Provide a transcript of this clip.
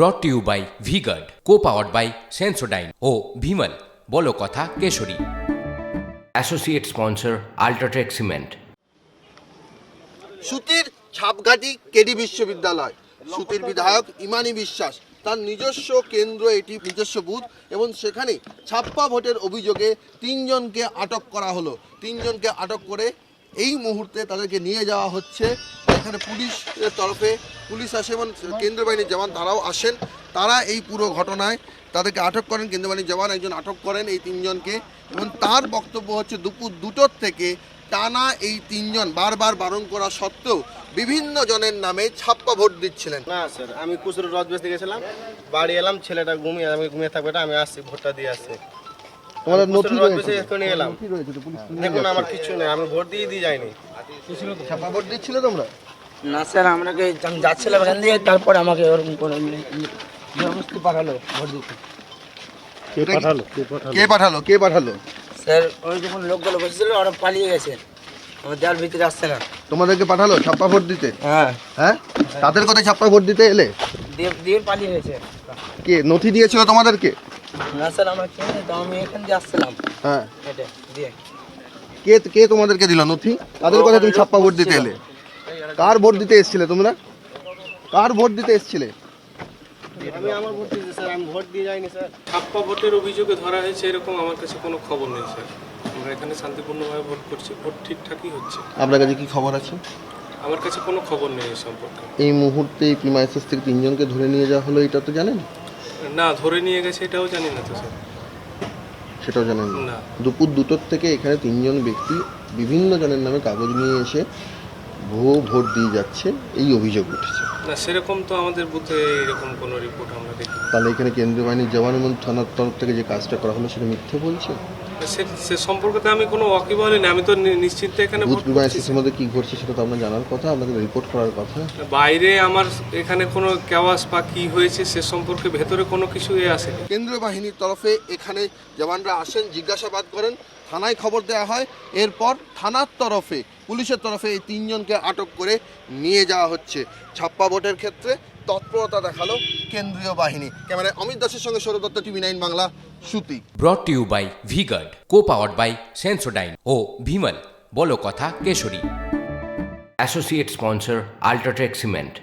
Brought to you by Vguard co powered by Sensodyne ও ভিমল বলো কথা Keshari. Associate sponsor UltraTech cement সুতির Chhapghati KD বিশ্ববিদ্যালয়। সুতির বিধায়ক ইমানি বিশ্বাস তার নিজস্ব কেন্দ্র এটি নিজস্ব বুথ এবং সেখানে ছাপ্পা ভোটের অভিযোগে তিনজনকে আটক করা হলো। তিনজনকে আটক করে এই মুহূর্তে তাদেরকে নিয়ে যাওয়া হচ্ছে এখানে পুলিশের তরফে পুলিশ আসে এবং কেন্দ্রীয় বাহিনীর জওয়ান তারাও আসেন। তারা এই পুরো ঘটনায় তাদেরকে আটক করেন, কেন্দ্রীয় বাহিনীর জওয়ান একজন আটক করেন এই তিনজনকে এবং তার বক্তব্য হচ্ছে দুপুর দুটোর থেকে টানা এই তিনজন বারবার বারণ করা সত্ত্বেও বিভিন্ন জনের নামে ছাপ্পা ভোট দিচ্ছিলেন। না স্যার আমি কুচুর রদ বেচতে গেছিলাম, বাড়ি এলাম, ছেলেটা ঘুমিয়ে, আমি ঘুমিয়ে থাকবে আমি আসছি, ভোটটা দিয়ে আসছি। তোমাদের নথি রয়েছে, নথি রয়েছে তো পুলিশ দেখুন আমার কিছু নেই আমি ভোট দিয়ে দিয়ে যাইনি। ছাপ্পা ভোট দিচ্ছিলে তোমরা? না স্যার আমরাকে যাচ্ছিলাম এখান দিয়ে তারপরে আমাকে ওরকম করে জবরদস্তি পাঠালো ভোট দিতে। কে পাঠালো? কে পাঠালো? স্যার ওই যখন লোকগুলো বসেছিল ওরা পালিয়ে গেছে। আমার দেওয়ার ভিতরে আসছে না। তোমাদেরকে পাঠালো? ছাপ্পা ভোট দিতে? হ্যাঁ। হ্যাঁ? তাদের কোথায় ছাপ্পা ভোট দিতে এলে? দিয়ে দিয়ে পালিয়ে গেছে। কে? নথি দিয়েছিল তোমাদেরকে? না স্যার আমরা চিনি তো আমি এখান দিয়ে আসছিলাম। হ্যাঁ। এটা দিয়ে। কে কে তোমাদেরকে দিল নথি? তাদের কথা তুমি ছাপ্পা ভোট দিতে এলে। কার ভোট দিতে এসেছিলে তোমরা? কার ভোট দিতে এসেছিলে? আমি আমার ভোট দিয়েছি স্যার। আমি ভোট দিয়ে যাইনি স্যার। ছাপ্পা ভোটের অভিযোগে ধরা হয়েছে এরকম আমার কাছে কোনো খবর নেই স্যার। আমরা এখানে শান্তিপূর্ণভাবে ভোট করছি ভোট ঠিকঠাকই হচ্ছে। আপনার কাছে কি খবর আছে? আমার কাছে কোনো খবর নেই এই সম্পর্কে। এই মুহূর্তে এই প্রিমাইসেস থেকে তিনজনকে ধরে নিয়ে যাওয়া হলো এটা তো জানেন? না ধরে নিয়ে গেছে এটাও জানি না তো স্যার। সেটাও জানেন না। দুপুর দুটোর থেকে এখানে তিনজন ব্যক্তি বিভিন্ন জনের নামে কাগজ নিয়ে এসে ভুয়ো ভোট দিয়ে যাচ্ছে এই অভিযোগ উঠেছে। না সেরকম তো আমাদের বুথে এরকম কোনো রিপোর্ট আমরা দেখি তাহলে এখানে কেন্দ্রীয় বাহিনীর জওয়ান এবং থানার তরফ থেকে যে কাজটা করা হলো সেটা মিথ্যে বলছে সে সে সম্পর্কে তো আমি কোনো ওয়াকিবহাল না আমি তো নিশ্চিন্তে এখানে বুথ প্রিমাইসেসের মধ্যে কি ঘটছে সেটা তো আপনার জানার কথা আপনাদের রিপোর্ট করার কথা। বাইরে আমার এখানে কোনো কেওয়াস বা কি হয়েছে সে সম্পর্কে ভেতরে কোনো কিছু এ আসেনি। কেন্দ্রীয় বাহিনীর তরফে এখানে জওয়ানরা আসেন জিজ্ঞাসাবাদ করেন থানায় খবর দেওয়া হয়। এরপর থানার তরফে পুলিশের তরফে এই তিনজনকে আটক করে নিয়ে যাওয়া হচ্ছে। ছাপ্পা ভোটের ক্ষেত্রে তৎপরতা দেখাল কেন্দ্রীয় বাহিনী। ক্যামেরায় অমিত দাসের সঙ্গে Sourav Dutta TV nine Bangla Suti brought to you by Vguard co powered by Sensodyne ও ভিমল বলো কথা Keshari. Associate sponsor UltraTech cement